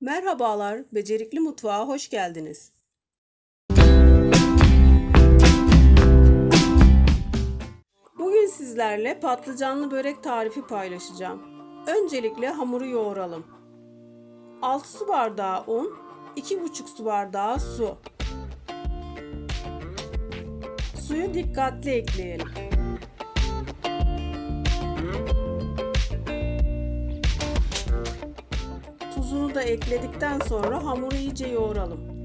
Merhabalar, Becerikli Mutfağa hoş geldiniz. Bugün sizlerle patlıcanlı börek tarifi paylaşacağım. Öncelikle hamuru yoğuralım. 6 su bardağı un, 2,5 su bardağı su. Suyu dikkatli ekleyelim. Tuzunu da ekledikten sonra hamuru iyice yoğuralım.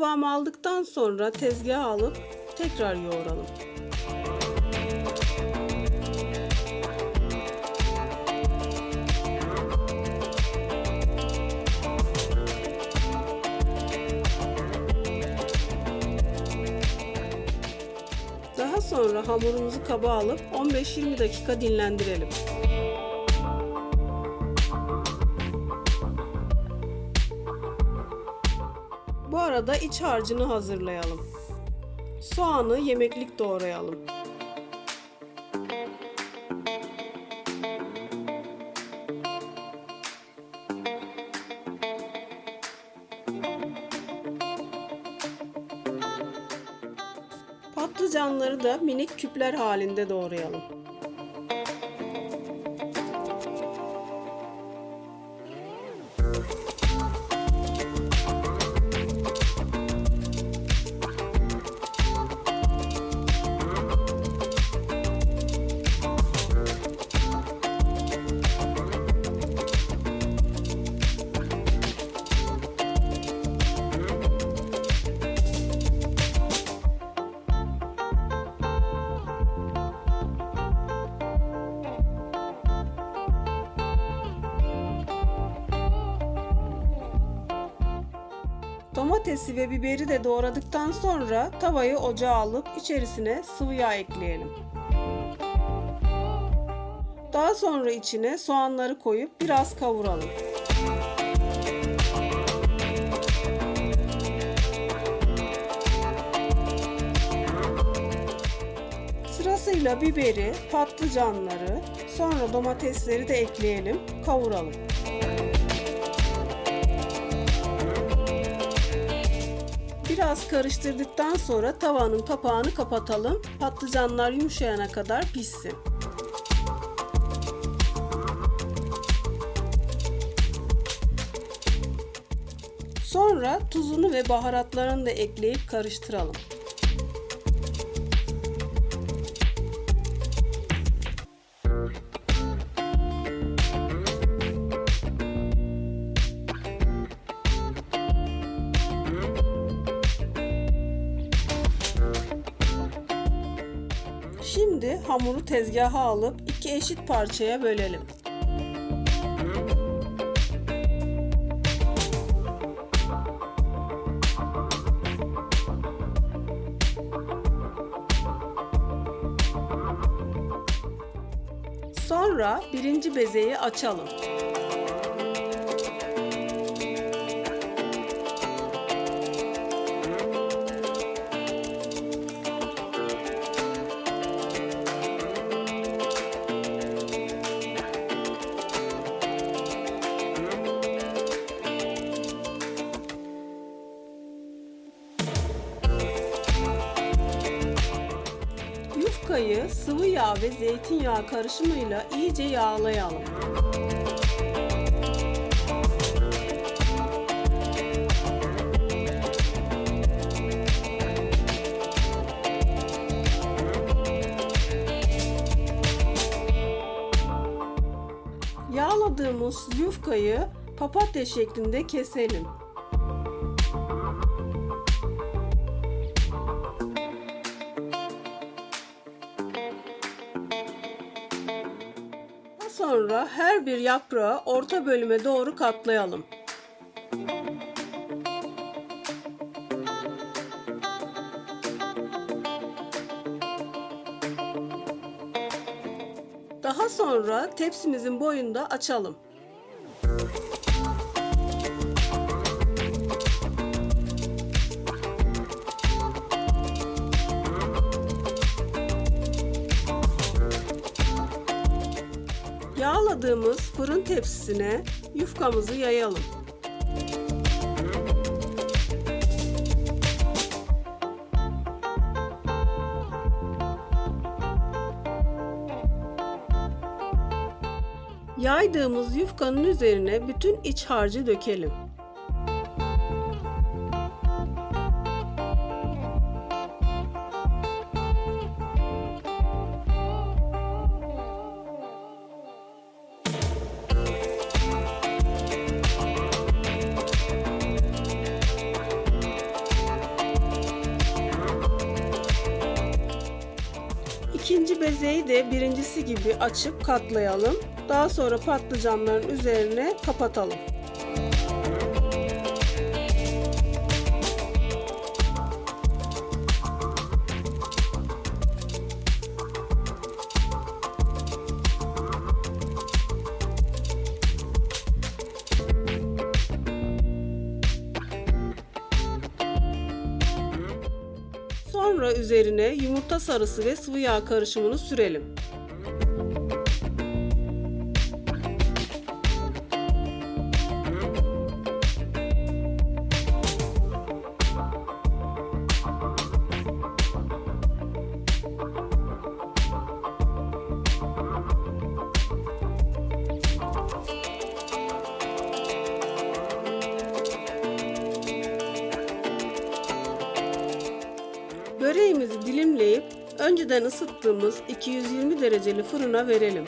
Kıvamı aldıktan sonra tezgaha alıp tekrar yoğuralım. Daha sonra hamurumuzu kaba alıp 15-20 dakika dinlendirelim. Bu arada iç harcını hazırlayalım. Soğanı yemeklik doğrayalım. Patlıcanları da minik küpler halinde doğrayalım. Domatesi ve biberi de doğradıktan sonra tavayı ocağa alıp içerisine sıvı yağ ekleyelim. Daha sonra içine soğanları koyup biraz kavuralım. Sırasıyla biberi, patlıcanları, sonra domatesleri de ekleyelim, kavuralım. Biraz karıştırdıktan sonra tavanın kapağını kapatalım. Patlıcanlar yumuşayana kadar pişsin. Sonra tuzunu ve baharatlarını da ekleyip karıştıralım. Şimdi hamuru tezgaha alıp iki eşit parçaya bölelim. Sonra birinci bezeyi açalım. Yufkayı sıvı yağ ve zeytinyağı karışımıyla iyice yağlayalım. Yağladığımız yufkayı papatya şeklinde keselim. Sonra her bir yaprağı orta bölüme doğru katlayalım. Daha sonra tepsimizin boyunda açalım. Yağladığımız fırın tepsisine yufkamızı yayalım. Yaydığımız yufkanın üzerine bütün iç harcı dökelim. Bezeyi de birincisi gibi açıp katlayalım. Daha sonra patlıcanların üzerine kapatalım. Sonra üzerine yumurta sarısı ve sıvı yağ karışımını sürelim. Böreğimizi dilimleyip önceden ısıttığımız 220 dereceli fırına verelim.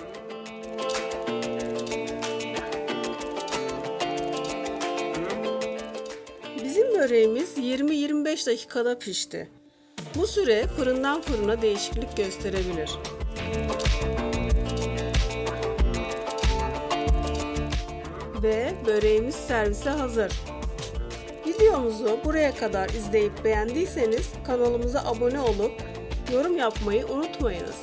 Bizim böreğimiz 20-25 dakikada pişti. Bu süre fırından fırına değişiklik gösterebilir. Ve böreğimiz servise hazır. Videomuzu buraya kadar izleyip beğendiyseniz kanalımıza abone olup yorum yapmayı unutmayınız.